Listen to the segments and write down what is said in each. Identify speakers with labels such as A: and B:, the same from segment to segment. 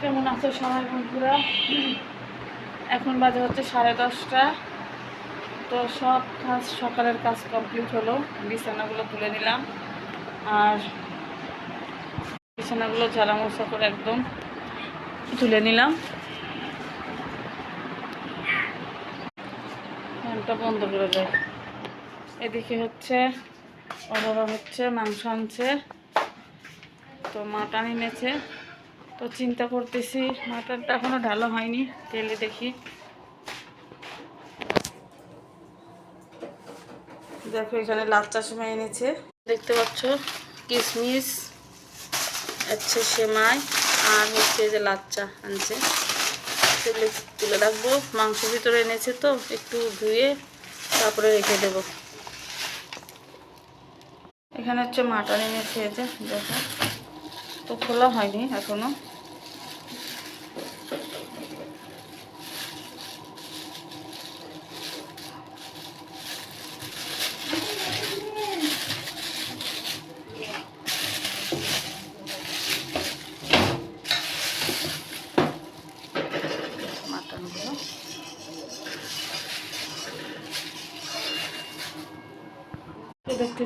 A: কেমন আছো সবাই বন্ধুরা? এখন বাজে হচ্ছে সাড়ে দশটা। তো সব কাজ সকালের কাজ কমপ্লিট হলো। বিছানাগুলো তুলে নিলাম। আর বিছানাগুলো ঝাড়া মোছা করে একদম তুলে নিলাম। ফ্যানটা বন্ধ করে দেয়। এদিকে হচ্ছে ও বাবা হচ্ছে মাংস আনছে। তো মাটন এনেছে। তো চিন্তা করতেছি, মাটনটা এখনও ঢালা হয়নি, তেলে দেখি। দেখো, এখানে লাচ্চা সময় এনেছে। দেখতে পাচ্ছ কিশমিশ আছে সেমাই, আর হচ্ছে যে লাচ্চা আনছে। সেগুলো তুলে রাখব, মাংস ভিতরে এনেছে তো, একটু ধুয়ে তারপরে রেখে দেব। এখানে হচ্ছে মাটন এনেছে যে দেখো। তো খোলা হয়নি এখনও মাটনগুলো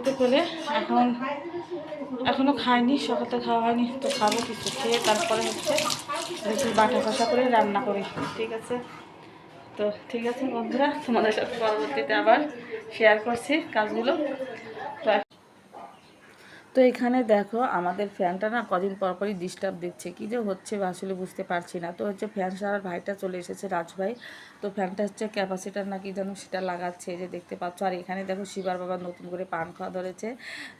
A: তো পেলে এখন এখনও খাইনি সকালে খাওয়া হয়নি, তো খাব কিছু খেয়ে তারপরে হচ্ছে একটু বাটা কষা করে রান্না করি, ঠিক আছে? তো ঠিক আছে বন্ধুরা, তোমাদের সাথে পরবর্তীতে আবার শেয়ার করছি কাজগুলো। তো তো এখানে দেখো আমাদের ফ্যানটা না কদিন পর পরই ডিস্টার্ব দিচ্ছে। কী যে হচ্ছে আসলে বুঝতে পারছি না। তো হচ্ছে ফ্যান সারার ভাইটা চলে এসেছে রাজভাই। তো ফ্যানটা হচ্ছে ক্যাপাসিটার নাকি যেন সেটা লাগাচ্ছে যে দেখতে পাচ্ছ। আর এখানে দেখো শিবার বাবা নতুন করে পান খাওয়া ধরেছে।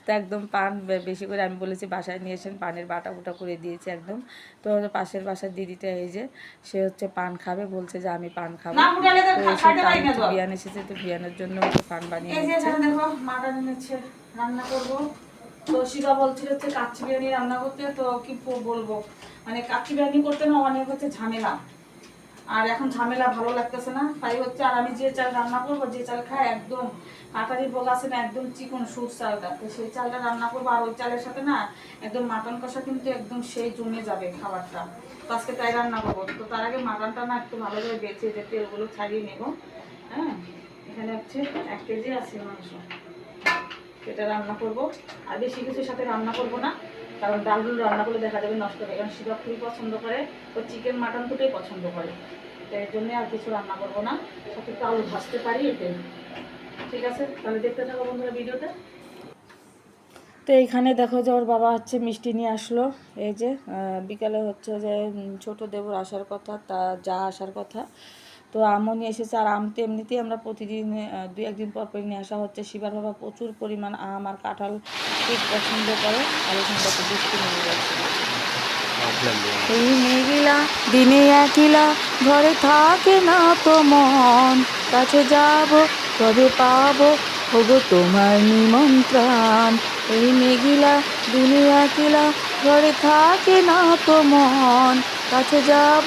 A: তো একদম পান বেশি করে আমি বলেছি বাসায় নিয়ে এসেন পানের বাটা বুটা করে দিয়েছে একদম। তো পাশের বাসার দিদিটা এই যে সে হচ্ছে পান খাবে বলছে যে আমি পান খাব। তো এসে বিয়ান এসেছে তো বিয়ানের জন্য পান বানিয়ে
B: রান্না করব। তো শিবা বলছিল হচ্ছে কাচ্চি বিরিয়ানি রান্না করতে, তো কি বলব? মানে কাচ্চি বিরিয়ানি করতে না, অনেক হচ্ছে ঝামেলা। আর এখন ঝামেলা ভালো লাগতেছে না। তাই হচ্ছে আর আমি যে চাল রান্না করব, যে চাল খাই একদম কাটারি বল আছে না, একদম চিকন সুর চালটা। তো সেই চালটা রান্না করব, আর ওই চালের সাথে না একদম মাটন কষা কিন্তু একদম সেই জমে যাবে খাবারটা। তো আজকে তাই রান্না করব। তো তার আগে মাটনটা না একটু ভালো করে বেছে, যে তেলগুলো ছাড়িয়ে নেব। হ্যাঁ? এখানে হচ্ছে এক কেজি আছে মাংস। এটা রান্না করব। আর বেশি কিছুর সাথে রান্না করব না, কারণ ডালগুলো রান্না করলে দেখা যাবে নষ্ট হবে কারণ শিবা খুবই পছন্দ করে ও চিকেন মাটন দুটোই পছন্দ করে। তো এর জন্য আর কিছু রান্না করব না, সাথে আলু ভাজতে পারি এতে। ঠিক আছে? তাহলে দেখতে থাকো বন্ধুরা ভিডিওতে।
A: তো এইখানে দেখো যে ওর বাবা হচ্ছে মিষ্টি নিয়ে আসলো। এই যে বিকালে হচ্ছে যে ছোট দেবর আসার কথা, তা যা আসার কথা। তো আমও নিয়ে এসেছে আর আম তো এমনিতেই আমরা প্রতিদিন দু একদিন পর পর নিয়ে আসা হচ্ছে। শিবার বাবা প্রচুর পরিমাণ আম আর কাঁঠাল খুব পছন্দ করে। আর এখানে দেখো বৃষ্টি নেমে যাচ্ছে এই মেঘলা দিনে একলা ঘরে থাকে না তো মন। কাছে যাব, তবে পাবো ওগো তোমার নিমন্ত্রণ। এই মেঘিলা দিনে একলা ঘরে থাকে না তো মন। কাছে যাব,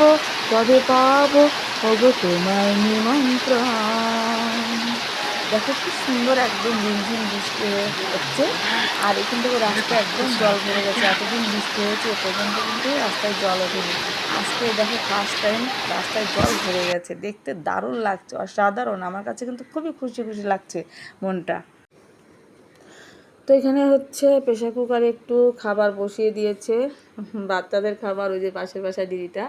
A: তবে পাবো ওগো তোমার নিমন্ত্রণ। দেখো কি সুন্দর একদম ঝিমঝিম বৃষ্টি হচ্ছে। আর এখান থেকে রাস্তা একদম জল ভরে গেছে। এতদিন বৃষ্টি হয়েছে, এ পর্যন্ত কিন্তু রাস্তায় জল ওঠেনি। আজকে দেখো ফার্স্ট টাইম রাস্তায় জল ভরে গেছে। দেখতে দারুণ লাগছে, অসাধারণ। আমার কাছে কিন্তু খুবই খুশি খুশি লাগছে মনটা। তো এখানে হচ্ছে প্রেশার কুকারে একটু খাবার বসিয়ে দিয়েছে। বাচ্চাদের খাবার ওই যে পাশের বাসায় দিদিটা।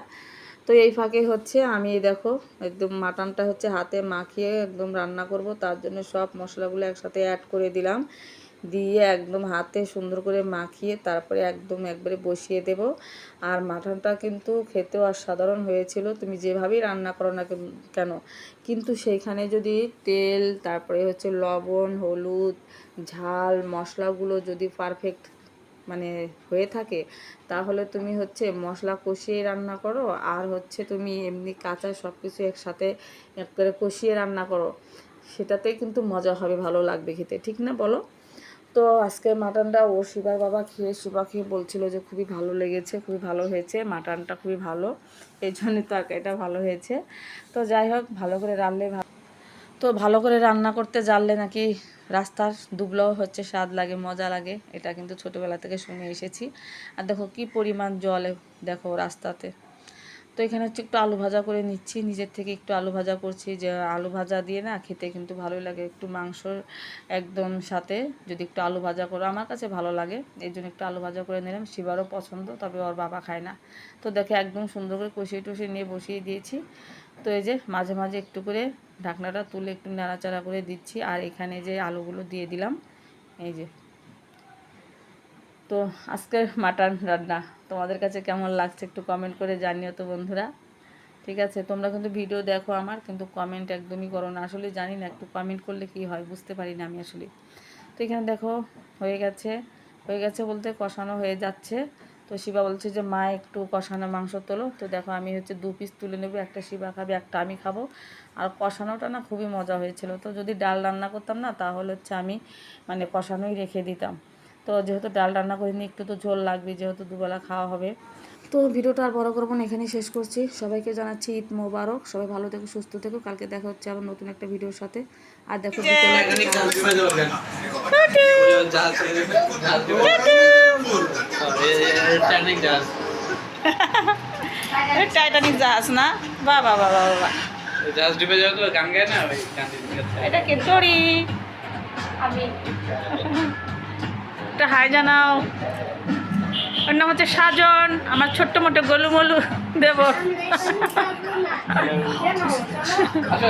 A: তো এই ফাঁকে হচ্ছে আমি দেখো, একদম মাটনটা হচ্ছে হাতে মাখিয়ে একদম রান্না করব। তার জন্য সব মশলাগুলো একসাথে অ্যাড করে দিলাম। দিয়ে একদম হাতে সুন্দর করে মাখিয়ে তারপরে একদম একবারে বসিয়ে দেব। আর মাটনটা কিন্তু খেতেও অসাধারণ হয়েছিল। তুমি যেভাবেই রান্না করো না কেন কিন্তু সেইখানে যদি তেল, তারপরে হচ্ছে লবণ, হলুদ, ঝাল, মশলাগুলো যদি পারফেক্ট মানে হয়ে থাকে, তাহলে তুমি হচ্ছে মশলা কষিয়ে রান্না করো, আর হচ্ছে তুমি এমনি কাঁচা সব কিছু একসাথে এক করে কষিয়ে রান্না করো। সেটাতেই কিন্তু মজা হবে, ভালো লাগবে খেতে, ঠিক না বলো? তো আজকে মাটনটা ও শিবার বাবা খেয়ে শিবা খেয়ে বলছিল যে খুবই ভালো লেগেছে, খুবই ভালো হয়েছে, মাটনটা খুবই ভালো, এই জন্যই তরকারিটা ভালো হয়েছে। তো যাই হোক, ভালো করে রান্নলে তো ভালো করে রান্না করতে জানলে নাকি রাস্তার দুবলাও হচ্ছে, স্বাদ লাগে, মজা লাগে। এটা কিন্তু ছোটোবেলা থেকে শুনে এসেছি। আর দেখো কি পরিমাণ জলে দেখো রাস্তাতে। তো এখানে হচ্ছে একটু আলু ভাজা করে নিচ্ছি। নিজের থেকে একটু আলু ভাজা করছি। যে আলু ভাজা দিয়ে না খেতে কিন্তু ভালোই লাগে। একটু মাংসর একদম সাথে যদি একটু আলু ভাজা করো, আমার কাছে ভালো লাগে। এই জন্য একটু আলু ভাজা করে নিলাম। শিবারও পছন্দ, তবে ওর বাবা খায় না। তো দেখে একদম সুন্দর করে কষিয়ে টষিয়ে নিয়ে বসিয়ে দিয়েছি। তো এই যে মাঝে মাঝে একটু করে ঢাকনাটা তুলে একটু নাড়াচাড়া করে দিচ্ছি। আর এখানে যে আলুগুলো দিয়ে দিলাম, এই যে। তো আজকের মাটন রান্না, তোমাদের কাছে কেমন লাগছে একটু কমেন্ট করে জানিও তো বন্ধুরা। ঠিক আছে, তোমরা কিন্তু ভিডিও দেখো আমার, কিন্তু কমেন্ট একদমই করো না। আসলে জানি না, একটু কমেন্ট করলে কি হয়, বুঝতে পারি না আমি আসলে। তো এখানে দেখো, হয়ে গেছে। হয়ে গেছে বলতে কষানো হয়ে যাচ্ছে। তো শিবা বলছে যে মা একটু কষানো মাংস তোলো। তো দেখো আমি হচ্ছে দু পিস তুলে নেব একটা শিবা খাবে একটা আমি খাব। আর কষানোটা না খুবই মজা হয়েছিল। তো যদি ডাল রান্না করতাম না তাহলে হচ্ছে আমি মানে কষানোই রেখে দিতাম। তো যেহেতু ডাল রান্না করিনি একটু তো ঝোল লাগবে যেহেতু দুবেলা খাওয়া হবে। তো ভিডিওটা আর বড় করব না এখানেই শেষ করছি। সবাইকে জানাচ্ছি ঈদ মোবারক। সবাই ভালো থেকো সুস্থ থেকো। কালকে দেখা হচ্ছে আবার নতুন একটা ভিডিওর সাথে। আর দেখো টাইটানিক জাহাজ না? বাহ বাহ বাহ বাহ বাহ
C: জাহাজ ডুবে যাওয়া তো গান গায় না ওই
A: এটা কে চড়ি আমি একটা হাই জানাও। ওর নাম হচ্ছে সাজন। আমার ছোট্ট মোটো গোলুমলু দেব
C: আসো আসো